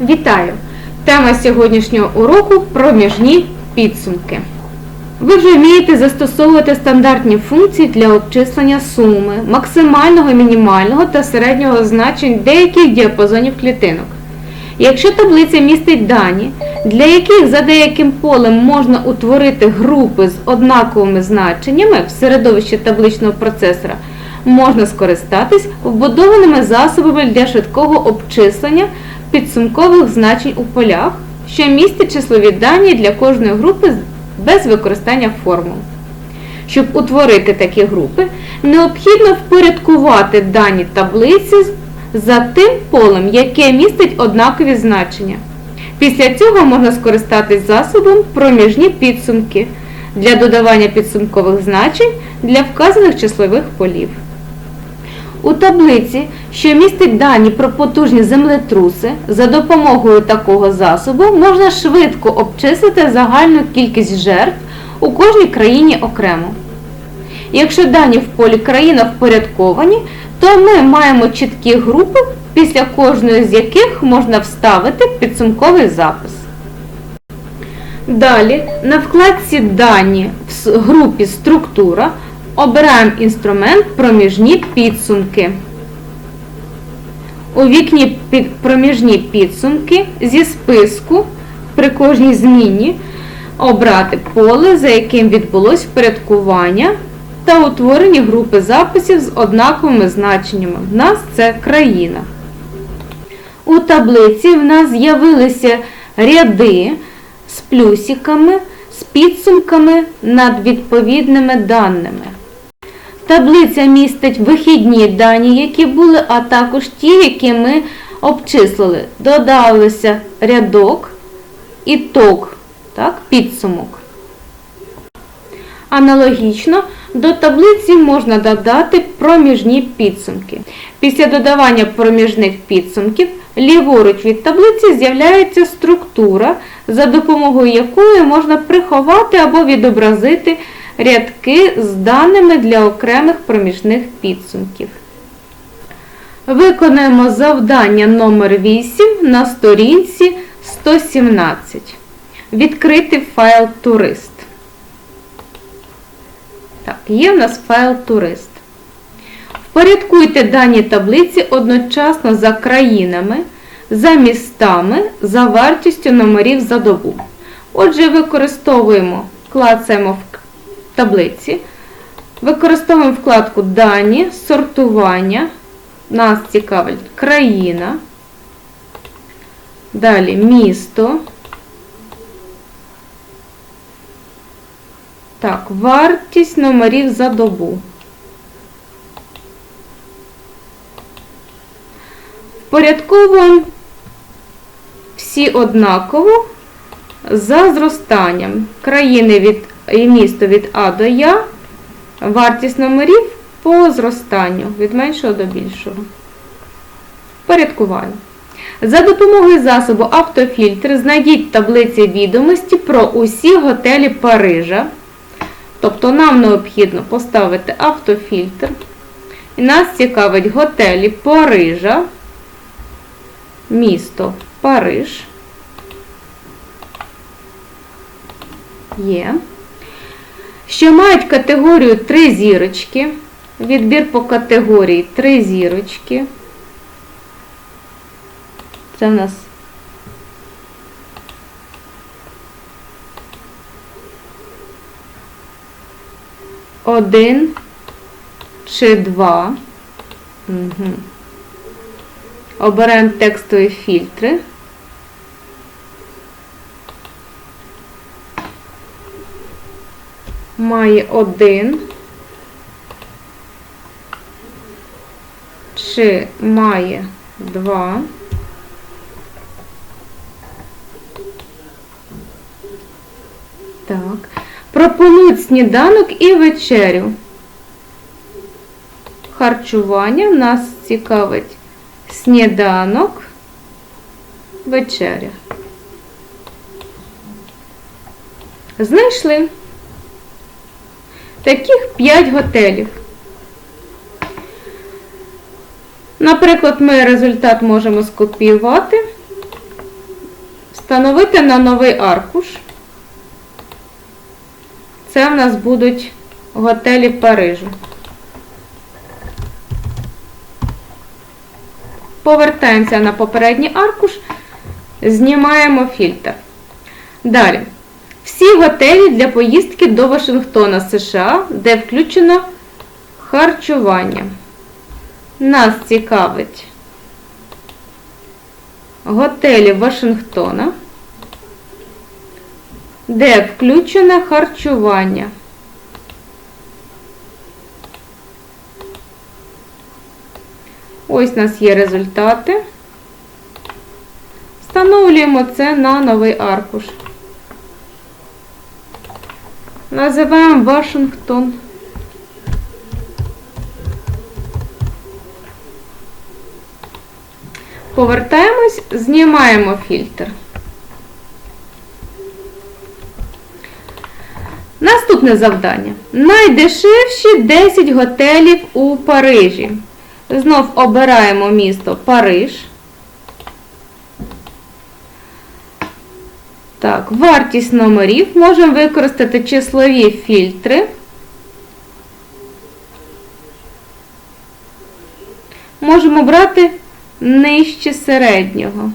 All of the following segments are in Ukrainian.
Вітаю! Тема сьогоднішнього уроку проміжні підсумки. Ви вже вмієте застосовувати стандартні функції для обчислення суми, максимального, мінімального та середнього значень деяких діапазонів клітинок. Якщо таблиця містить дані, для яких за деяким полем можна утворити групи з однаковими значеннями в середовищі табличного процесора, можна скористатись вбудованими засобами для швидкого обчислення підсумкових значень у полях, що містять числові дані для кожної групи без використання формул. Щоб утворити такі групи, необхідно впорядкувати дані таблиці за тим полем, яке містить однакові значення. Після цього можна скористатись засобом проміжні підсумки для додавання підсумкових значень для вказаних числових полів. У таблиці, що містить дані про потужні землетруси, за допомогою такого засобу можна швидко обчислити загальну кількість жертв у кожній країні окремо. Якщо дані в полі країна впорядковані, то ми маємо чіткі групи, після кожної з яких можна вставити підсумковий запис. Далі на вкладці Дані в групі Структура обираємо інструмент Проміжні підсумки. У вікні проміжні підсумки зі списку при кожній зміні обрати поле, за яким відбулось впорядкування та утворені групи записів з однаковими значеннями. В нас це країна. У таблиці в нас з'явилися ряди з плюсиками, з підсумками над відповідними даними. Таблиця містить вихідні дані, які були, а також ті, які ми обчислили. Додалися рядок, ітог, так, підсумок. Аналогічно до таблиці можна додати проміжні підсумки. Після додавання проміжних підсумків ліворуч від таблиці з'являється структура, за допомогою якої можна приховати або відобразити рядки з даними для окремих проміжних підсумків. Виконаємо завдання номер 8 на сторінці 117. Відкрити файл турист. Так, є в нас файл турист. Впорядкуйте дані таблиці одночасно за країнами, за містами, за вартістю номерів за добу. Отже, використовуємо, клацаємо в таблиці, використовуємо вкладку Дані, сортування. Нас цікавить країна. Далі місто. Так, вартість номерів за добу. Впорядковуємо всі однаково за зростанням. Країни від і місто від А до Я, вартість номерів по зростанню від меншого до більшого. Впорядкування. За допомогою засобу автофільтр знайдіть таблиці відомості про усі готелі Парижа. Тобто нам необхідно поставити автофільтр. І нас цікавить готелі Парижа, місто Париж. Є. Що мають категорію 3 зірочки. Відбір по категорії 3 зірочки. Це в нас один чи два. Угу. Обираємо текстові фільтри. Має один. Чи має два. Так. Пропонують сніданок і вечерю. Харчування нас цікавить сніданок, вечеря. Знайшли таких 5 готелів. Наприклад, ми результат можемо скопіювати Встановити на новий аркуш. Це в нас будуть готелі Парижу. Повертаємося на попередній аркуш, знімаємо фільтр. Далі. Всі готелі для поїздки до Вашингтона, США, де включено харчування. Нас цікавить готелі Вашингтона, де включене харчування. Ось у нас є результати. Встановлюємо це на новий аркуш. Називаємо Вашингтон. Повертаємось, знімаємо фільтр. Наступне завдання. Найдешевші 10 готелів у Парижі. Знов обираємо місто Париж. Так, вартість номерів. Можемо використати числові фільтри. Можемо брати нижче середнього.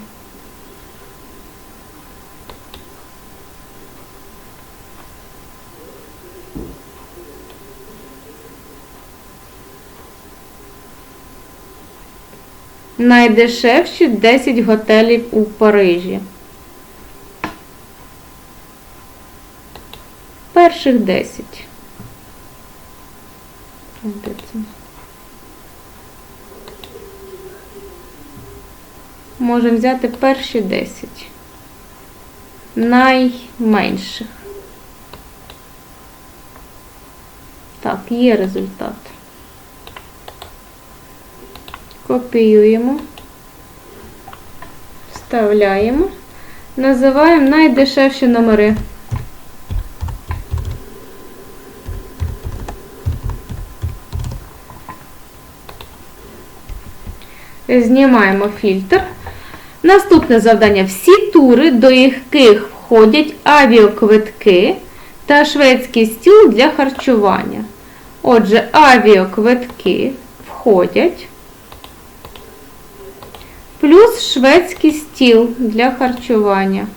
Найдешевші 10 готелів у Парижі. Перших 10. Можемо взяти перші 10. Найменших. Так, є результат. Копіюємо, вставляємо, називаємо найдешевші номери. Знімаємо фільтр. Наступне завдання. Всі тури, до яких входять авіаквитки та шведський стіл для харчування. Отже, авіаквитки входять. Плюс шведський стіл для харчування.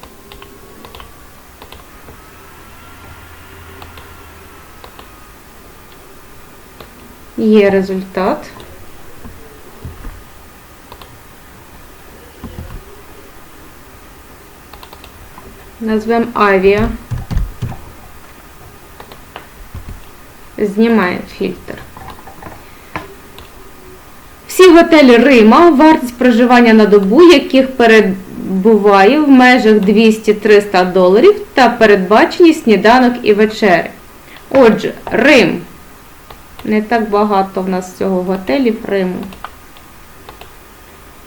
Є результат. Назвемо авіа. Знімає фільтр. Всі готелі Рима, вартість проживання на добу, яких перебуває в межах 200-300 доларів та передбачені сніданок і вечері. Отже, Рим. Не так багато в нас цього готелів Риму.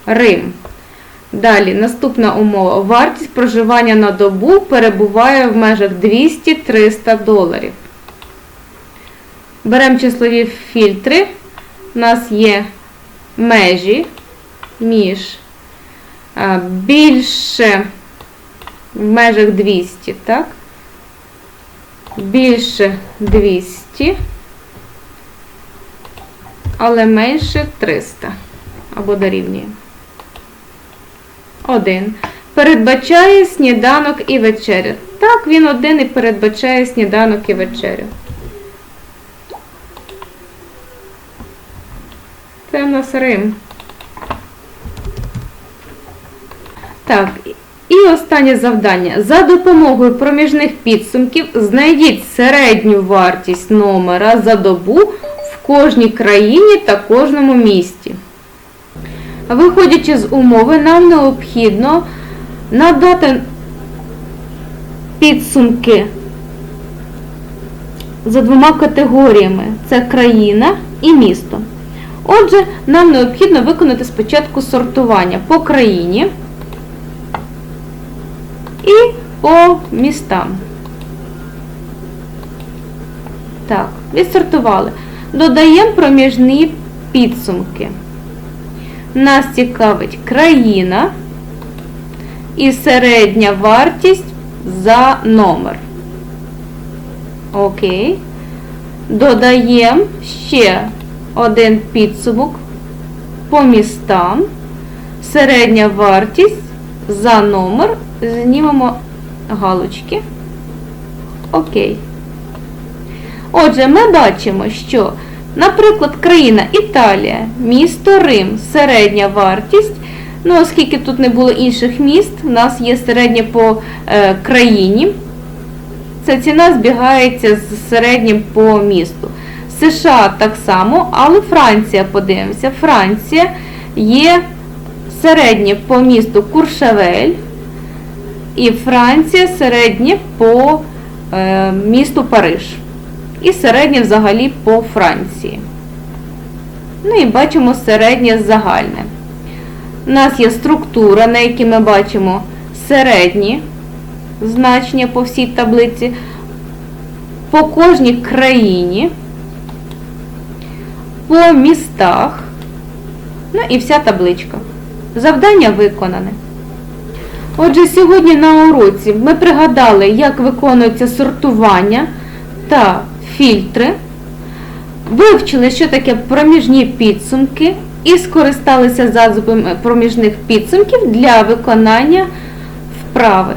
Рим. Далі, наступна умова. Вартість проживання на добу перебуває в межах 200-300 доларів. Беремо числові фільтри. У нас є межі між більше в межах 200, так? Більше 200, але менше 300 або дорівнює. 1. Передбачає сніданок і вечерю. Так, він один і передбачає сніданок і вечерю. Це в нас Рим. Так, і останнє завдання. За допомогою проміжних підсумків знайдіть середню вартість номера за добу в кожній країні та кожному місті. Виходячи з умови, нам необхідно надати підсумки за двома категоріями: це країна і місто. Отже, нам необхідно виконати спочатку сортування по країні і по містам. Так, відсортували. Додаємо проміжні підсумки. Нас цікавить країна, і середня вартість за номер. Окей. Додаємо ще один підсумок по містам. Середня вартість за номер. Знімемо галочки. Окей. Отже, ми бачимо, що, наприклад, країна Італія, місто Рим, середня вартість. Ну, оскільки тут не було інших міст, у нас є середня по е, країні. Ця ціна збігається з середнім по місту. США так само, але Франція, подивимося, Франція є середнє по місту Куршавель і Франція середнє по е, місту Париж. І середнє взагалі по Франції. Ну і бачимо середнє загальне. У нас є структура, на якій ми бачимо середні значення по всій таблиці, по кожній країні, по містах, ну і вся табличка. Завдання виконане. Отже, сьогодні на уроці ми пригадали, як виконується сортування та фільтри, вивчили, що таке проміжні підсумки і скористалися засобами проміжних підсумків для виконання вправи.